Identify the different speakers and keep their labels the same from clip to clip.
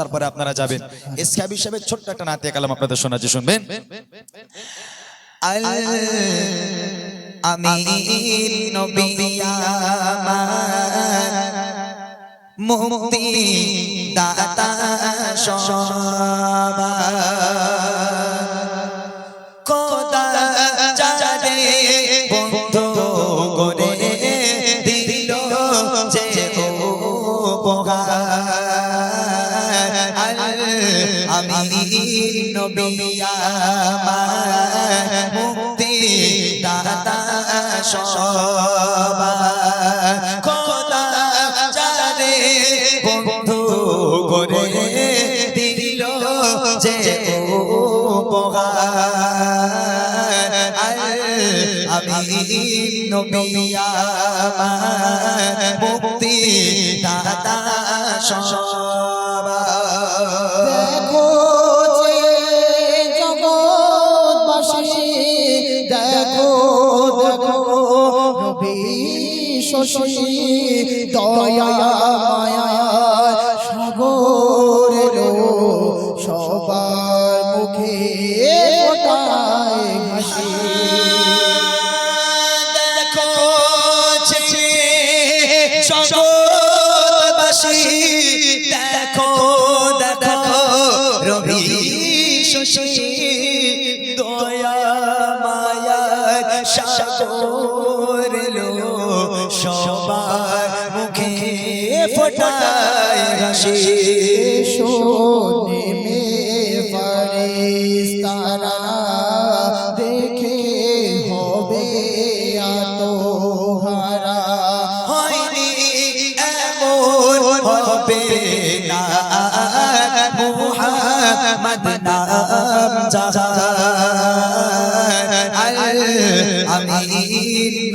Speaker 1: তারপরে আপনারা যাবেন। এসকাব হিসাবে ছোট্ট একটা নাতিয়া কালাম আপনাদের শোনাচ্ছি, শুনবেন?
Speaker 2: মুক্তি দাতা সবার আমি নবী আমার মুক্তি, দাতা সবার কোদা যারে বন্ধু করে দিল যে আমি নবী আমার মুক্তি দাতা সবার
Speaker 3: শশী দয়া মায়া সাগর এলো সবার মুখে ফোটায় হাসি
Speaker 2: দেখো দেখো রবি শশী দয়া মায়া সাগর ফোটায় হাসি
Speaker 3: এসো নেমে ফারিস্তারা দেখে হবে আত্মহারা
Speaker 2: হয়নি এমন হবে না। মুহাম্মদ নাম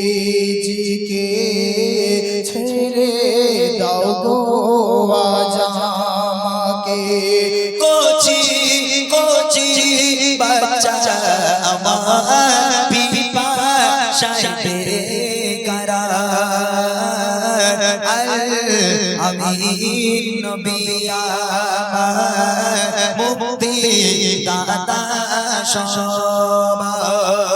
Speaker 3: নবীজিকে ছেড়ে দাও গো আজ আমাকে।
Speaker 2: কোচি কোচি বাচ্চা, আমার পিপা সাইতে কারা আমি নবী আমার মুক্তি দাতা সবার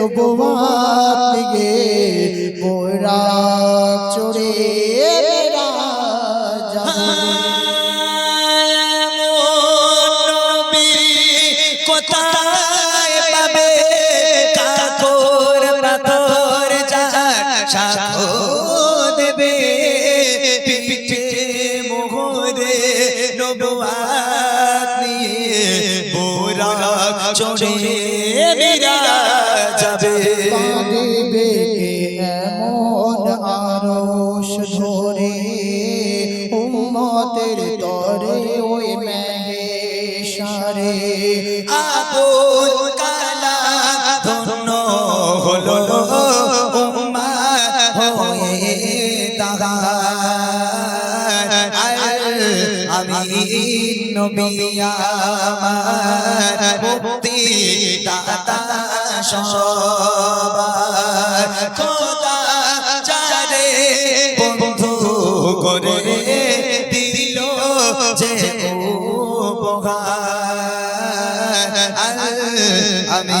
Speaker 3: নবুয়াত গে মোরা চড়ে মেরা যাবে।
Speaker 2: তাহার আমি নবী আমার মুক্তি দাতা সবার খোদা চারে বন্ধু করে দিল যে উপহার আমি